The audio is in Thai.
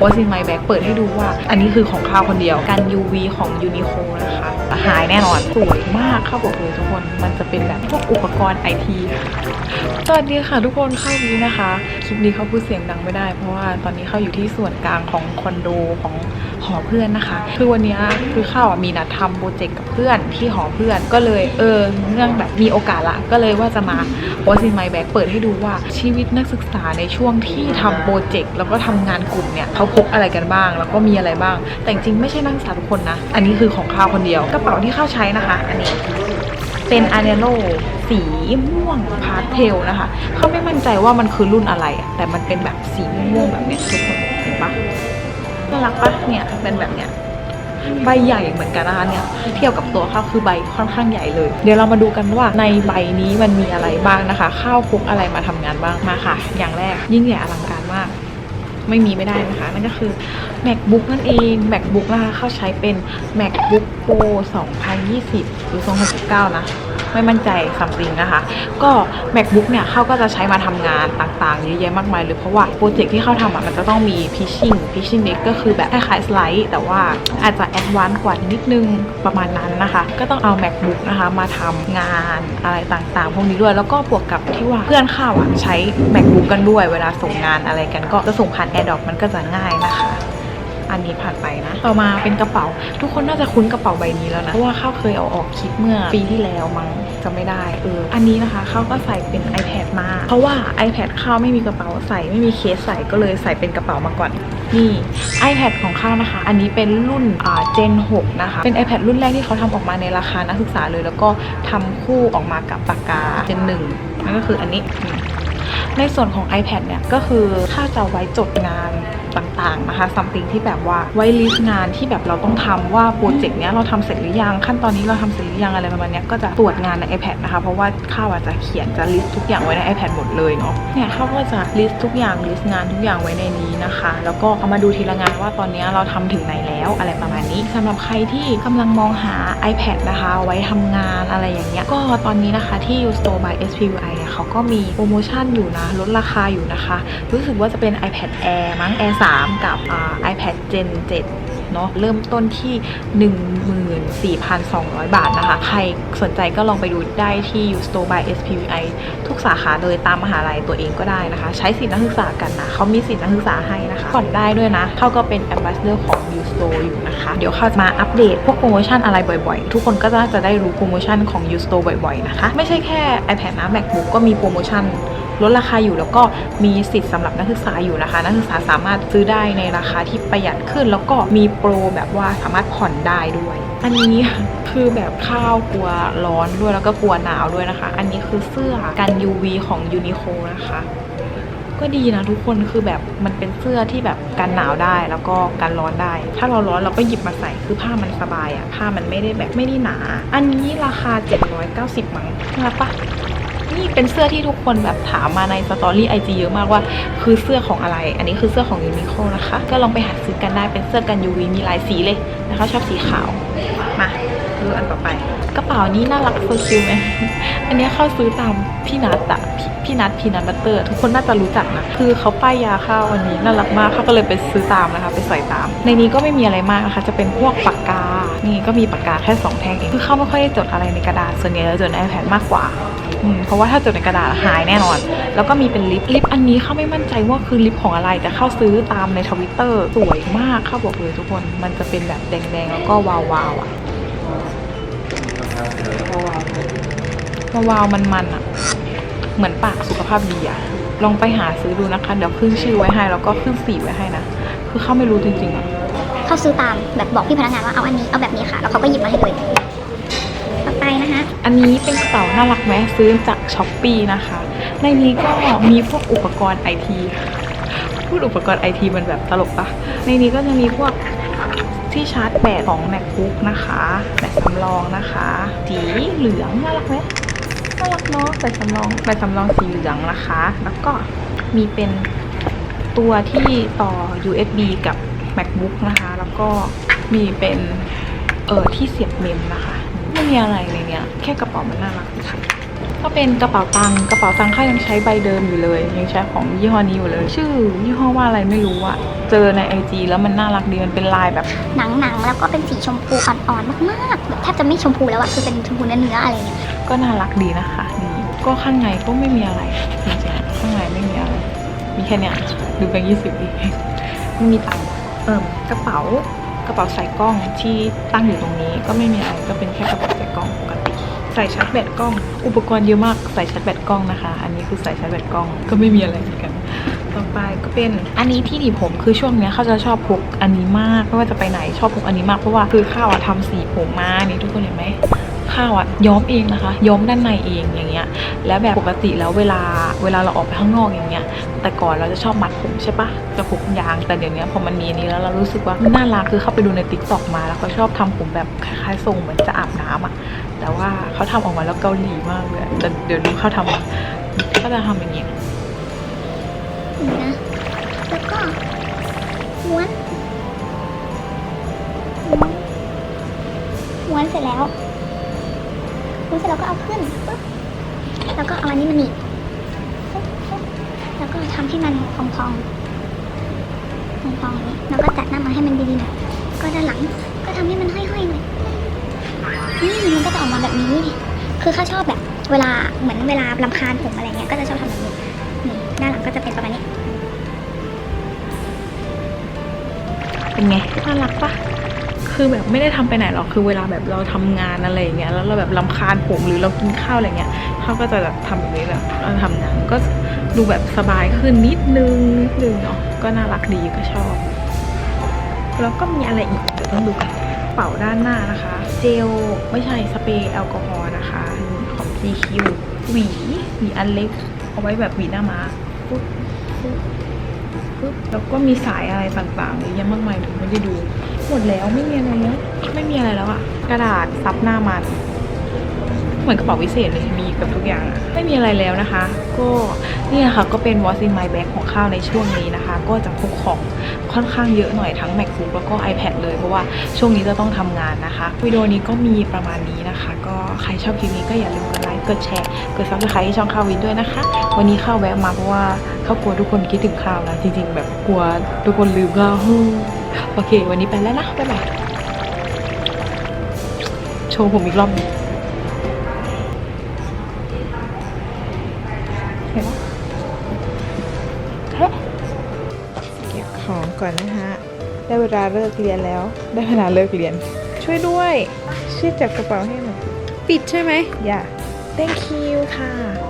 What's in my bag เปิดให้ดูว่า อันนี้คือของข้าวคนเดียวกัน UV ของ Uniqlo นะคะ หายแน่นอนสวยมากเข้าบอกเลยทุกคน มันจะเป็นแบบพวกอุปกรณ์ไอทีสวัสดีค่ะทุกคนเข้าวีนะคะ คลิปนี้เขาพูดเสียงดังไม่ได้ เพราะว่าตอนนี้เข้าอยู่ที่ส่วนกลางของคอนโดของหอเพื่อนนะคะ คือวันนี้คือเข้าอะมีนัดทำโปรเจกต์กับเพื่อนที่หอเพื่อนก็เลยเออเนื่องแบบมีโอกาสละ ก็เลยว่าจะมา What's in my bag เปิดให้ดูว่าชีวิตนักศึกษาในช่วงที่ทำโปรเจกต์แล้วก็ทำงานกลุ่มเนี่ยเขาพกอะไรกันบ้าง แล้วก็มีอะไรบ้าง แต่จริงไม่ใช่นักศึกษาทุกคนนะ อันนี้คือของข้าวคนเดียวกระเป๋าที่เข้าใช้นะคะ อันนี้เป็นอา n นโ o สีม่วงพาสเทลนะคะ เขาไม่มั่นใจว่ามันคือรุ่นอะไร แต่มันเป็นแบบสีม่วงแบบเนี้ยทุกคนเห็นปะน่ารักปะเนี่ยเป็นแบบเนี้ยใบใหญ่เหมือนกันนะคะเนี่ยเทียบกับตัวข้าวคือใบค่อนข้างใหญ่เลย เดี๋ยวเรามาดูกันว่าในใบนี้มันมีอะไรบ้างนะคะ ข้าวพกอะไรมาทำงานบ้างมาค่ะ อย่างแรกยิ่งใหญ่อลังการมาก ไม่มีไม่ได้นะคะ นั่นก็คือ macbook นั่นเอง macbook นะคะเข้าใช้เป็น macbook pro 2020 หรือ 2019 นะ ไม่มั่นใจซัมติงนะคะ ก็ macbook เนี่ยเขาก็จะใช้มาทำงานต่างๆ เยอะแยะมากมายเลยเพราะว่าโปรเจกต์ที่เขาทำอะมันจะต้องมี pitching pitching deck ก็คือแบบคล้ายๆสไลด์ แต่ว่าอาจจะแอดวานซ์กว่านิดนึงประมาณนั้นนะคะ ก็ต้องเอา macbook นะคะมาทำงานอะไรต่างๆ พวกนี้ด้วยแล้วก็บวกกับที่ว่าเพื่อนข้าวอะใช้ macbook กันด้วยเวลาส่งงานอะไรกันก็จะส่งผ่าน AirDrop มันก็จะง่ายนะคะ อันนี้ผ่านไปนะ ต่อมาเป็นกระเป๋า ทุกคนน่าจะคุ้นกระเป๋าใบนี้แล้วนะ เพราะว่าข้าวเคยเอาออกคลิปเมื่อปีที่แล้วมั้งจะไม่ได้เออ อันนี้นะคะข้าวก็ใส่เป็น iPad มา เพราะว่า iPad ข้าวไม่มีกระเป๋าใส่ไม่มีเคสใส่ก็เลยใส่เป็นกระเป๋ามาก่อนนี่ iPad ของข้าวนะคะ อันนี้เป็นรุ่นอ่า Gen 6 นะคะ เป็น iPad รุ่นแรกที่เขาทำออกมาในราคานักศึกษาเลย แล้วก็ทำคู่ออกมากับปากกา Gen 1นั่นก็คืออันนี้ ในส่วนของ iPad เนี่ยก็คือถ้าจะไว้จดงานต่างๆนะคะ something ที่แบบว่าไว้ลิสต์งานที่แบบเราต้องทำว่าโปรเจกต์เนี้ยเราทำเสร็จหรือยังขั้นตอนนี้เราทำเสร็จหรือยังอะไรประมาณเนี้ยก็จะตรวจงานใน iPad นะคะเพราะว่าข้าวอาจจะเขียนจะลิสต์ทุกอย่างไว้ใน iPad หมดเลยเนาะเนี่ยข้าวก็จะลิสต์ทุกอย่างลิสต์งานทุกอย่างไว้ในนี้นะคะ แล้วก็เอามาดูทีละงานว่าตอนนี้เราทำถึงไหนแล้วอะไรประมาณนี้สำหรับใครที่กำลังมองหา iPad นะคะ ไว้ทำงานอะไรอย่างเงี้ยก็ตอนนี้นะคะที่ U Store by SPUI เนี่ย เขาก็มีโปรโมชั่นอยู่นะ ลดราคาอยู่นะคะ รู้สึกว่าจะเป็น iPad Air มั้ง Air 3 กับ iPad Gen 7 เนาะเริ่มต้นที่ 14,200 บาทนะคะ ใครสนใจก็ลองไปดูได้ที่ U Store by SPUI ทุกสาขาเลยตามมหาลัยตัวเองก็ได้นะคะ ใช้สิทธินักศึกษากันนะเขามีสิทธินักศึกษาให้นะคะผ่อนได้ด้วยนะเขาก็เป็น Ambassador ของ U Store อยู่นะคะ เดี๋ยวเขาจะมาอัปเดตพวกโปรโมชั่นอะไรบ่อยๆ ทุกคนก็น่าจะได้รู้โปรโมชั่นของ U Store บ่อยๆนะคะ ไม่ใช่แค่ iPad นะ MacBook ก็มีโปรโมชั่น ลดราคาอยู่แล้วก็มีสิทธิ์สำหรับนักศึกษาอยู่นะคะ นักศึกษาสามารถซื้อได้ในราคาที่ประหยัดขึ้น แล้วก็มีโปรแบบว่าสามารถผ่อนได้ด้วย อันนี้คือแบบข้าวกลัวร้อนด้วยแล้วก็กลัวหนาวด้วยนะคะ อันนี้คือเสื้อกัน UV ของ Uniqlo นะคะ ก็ดีนะทุกคนคือแบบมันเป็นเสื้อที่แบบกันหนาวได้แล้วก็กันร้อนได้ ถ้าเราร้อนเราก็หยิบมาใส่คือผ้ามันสบายอะผ้ามันไม่ได้แบบไม่ได้หนา อันนี้ราคา 790มั้งน่ารักปะ นี่เป็นเสื้อที่ทุกคนแบบถามมาในสตอรี่ไอจีเยอะมากว่า คือเสื้อของอะไร อันนี้คือเสื้อของยูนิโคนะคะ ก็ลองไปหาซื้อกันได้เป็นเสื้อกัน UV มีหลายสีเลยนะคะชอบสีขาว มาดูอันต่อไป กระเป๋านี้น่ารักโซคิวไหมอันนี้เข้าซื้อตามพี่นัทอะพี่นัทพี่นัทบัตเตอร์ทุกคนน่าจะรู้จักนะคือเขาป้ายยาข้าววันนี้น่ารักมากเขาก็เลยไปซื้อตามนะคะไปใส่ตาม ในนี้ก็ไม่มีอะไรมากนะคะจะเป็นพวกปากกานี่ก็มีปากกาแค่สองแท่งเองคือเขาไม่ค่อยได้จดอะไรในกระดาษส่วนใหญ่จะจดใน iPad มากกว่า เพราะว่าถ้าจดในกระดาษหายแน่นอน แล้วก็มีเป็นลิปลิปอันนี้เข้าไม่มั่นใจว่าคือลิปของอะไรแต่เข้าซื้อตามในทวิตเตอร์สวยมากเข้าบอกเลยทุกคนมันจะเป็นแบบแดงๆแล้วก็วาวๆอะวาวๆมันๆอะ เหมือนปากสุขภาพดีอะ ลองไปหาซื้อดูนะคะ เดี๋ยวขึ้นชื่อไว้ให้แล้วก็ขึ้นสีไว้ให้นะ คือเข้าไม่รู้จริงๆอะ เขาซื้อตามแบบบอกพี่พนักงานว่าเอาอันนี้เอาแบบนี้ค่ะ แล้วเขาก็หยิบมาให้เลย ไปนะคะอันนี้เป็นกระเป๋าน่ารักไหมซื้อจากช้อปปีนะคะ ในนี้ก็มีพวกอุปกรณ์ไอทีพูดอุปกรณ์ไอทีมันแบบตลกปะในนี้ก็จะมีพวกที่ชาร์จแบตของ macbook นะคะ แบตสำรองนะคะ สีเหลืองน่ารักไหมน่ารักเนาะแบตสำรองแบตสำรองสีเหลืองนะคะ แล้วก็มีเป็นตัวที่ต่อ USB กับ macbook นะคะ แล้วก็มีเป็นเออที่เสียบเมมนะคะ ม่มีอะไรในเนี้ย แค่กระเป๋ามันน่ารักเฉยก็เป็นกระเป๋าตังค์กระเป๋าตังค์ข้ายังใช้ใบเดิมอยู่เลย ยังใช้ของยี่ห้อนี้อยู่เลย ชื่อยี่ห้อว่าอะไรไม่รู้อะเจอในไอจีแล้วมันน่ารักดีมันเป็นลายแบบ หนังๆ แล้วก็เป็นสีชมพูอ่อนๆมากๆแบบแทบจะไม่ชมพูแล้วอะคือเป็นชมพูเนื้อๆอะไรเงี้ยก็น่ารักดีนะคะนี่ก็ข้างในก็ไม่มีอะไรจริงๆข้างในไม่มีอะไร มีแค่เนี้ยดูแบงค์ยี่สิบดิไม่มีตังค์เอิ่มกระเป๋าก ระเป๋าใส่กล้องที่ตั้งอยู่ตรงนี้ก็ไม่มีอะไรก็เป็นแค่กระเป๋าใส่กล้องปกติใส่ชาร์จแบตกล้อง อุปกรณ์เยอะมากใส่ชาร์จแบตกล้องนะคะ อันนี้คือใส่ชาร์จแบตกล้องก็ไม่มีอะไรเหมือนกันต่อไปก็เป็นอันนี้ที่หนีบผมคือช่วงเนี้ยเขาจะชอบพกอันนี้มากไม่ว่าจะไปไหนชอบพกอันนี้มากเพราะว่าคือข้าวอะทำสีผมมานี่ทุกคนเห็นไหม ข้าวอะย้อมเองนะคะ ย้อมด้านในเองอย่างเงี้ย แล้วแบบปกติแล้วเวลาเวลาเราออกไปข้างนอกอย่างเงี้ย แต่ก่อนเราจะชอบมัดผมใช่ปะจะพกยาง แต่เดี๋ยวนี้พอมันมีนี้แล้วเรารู้สึกว่าน่ารักคือเข้าไปดูในติ๊กต็อกมาแล้วเขาชอบทำผมแบบคล้ายๆทรงเหมือนจะอาบน้ำอะแต่ว่าเขาทำออกมาแล้วเกาหลีมากเลยแต่เดี๋ยวดูเขาทำมาเขาจะทำอย่างเงี้ยนี่นะแล้วก็ม้วนม้วนม้วเสร็จแล้ว เสร็จแล้วก็เอาขึ้นปึ๊บแล้วก็เอาอันนี้มาหนีบปึ๊บแล้วก็ทำให้มันพองๆพองๆอย่างนี้แล้วก็จัดหน้ามาให้มันดีๆหน่อยก็ด้านหลังก็ทำให้มันห้อยๆหน่อยนี่มันก็จะออกมาแบบนี้ คือข้าชอบแบบ เวลาเหมือนเวลาลำคาญผมอะไรเงี้ยก็จะชอบทำแบบนี้นี่ด้านหลังก็จะเป็นประมาณนี้เป็นไงน่ารักปะ คือแบบไม่ได้ทำไปไหนหรอกคือเวลาแบบเราทำงานอะไรอย่างเงี้ยแล้วเราแบบลำคาญผมหรือเรากินข้าวอะไรเงี้ยเขาก็จะแบบทำแบบนี้แหละเราทำหนังก็ดูแบบสบายขึ้นนิดนึงนิดนึงเนาะก็น่ารักดีก็ชอบแล้วก็มีอะไรอีกเดี๋ยวต้องดูกันกระเป๋าด้านหน้านะคะ เจลไม่ใช่สเปรย์แอลกอฮอล์นะคะของ GQ หวีหวีอันเล็กเอาไว้แบบหวีหน้าม้าปุ๊บ แล้วก็มีสายอะไรต่างๆเยอะแยะมากมายถึงไม่ได้ดูหมดแล้วไม่มีอะไรแล้วไม่มีอะไรแล้วอะกระดาษซับหน้ามัน เหมือนกระเป๋าวิเศษเลยมี กับทุกอย่าง ไม่มีอะไรแล้วนะคะ ก็นี่นะคะก็เป็น What's in my bag ของข้าวในช่วงนี้นะคะ ก็จะพกของค่อนข้างเยอะหน่อยทั้ง MacBook แล้วก็ iPad เลย เพราะว่าช่วงนี้จะต้องทำงานนะคะวิดีโอนี้ก็มีประมาณนี้นะคะ ก็ใครชอบคลิปนี้ก็อย่าลืมกดไลค์กดแชร์กดซับสไครต์ช่องข้าววินด้วยนะคะ วันนี้ข้าวแวะมาเพราะว่าข้าวกลัวทุกคนคิดถึงข้าวนะจริงๆ แบบกลัวทุกคนลืมข้าวโอเค วันนี้ไปแล้วนะบ๊ายบายโชว์ผมอีกรอบหนึง ของก่อนนะฮะ ได้เวลาเลิกเรียนแล้ว ได้เวลาเลิกเรียน ช่วยด้วยช่วยจับกระเป๋าให้หน่อย ปิดใช่ไหมอย่า thank you ค่ะ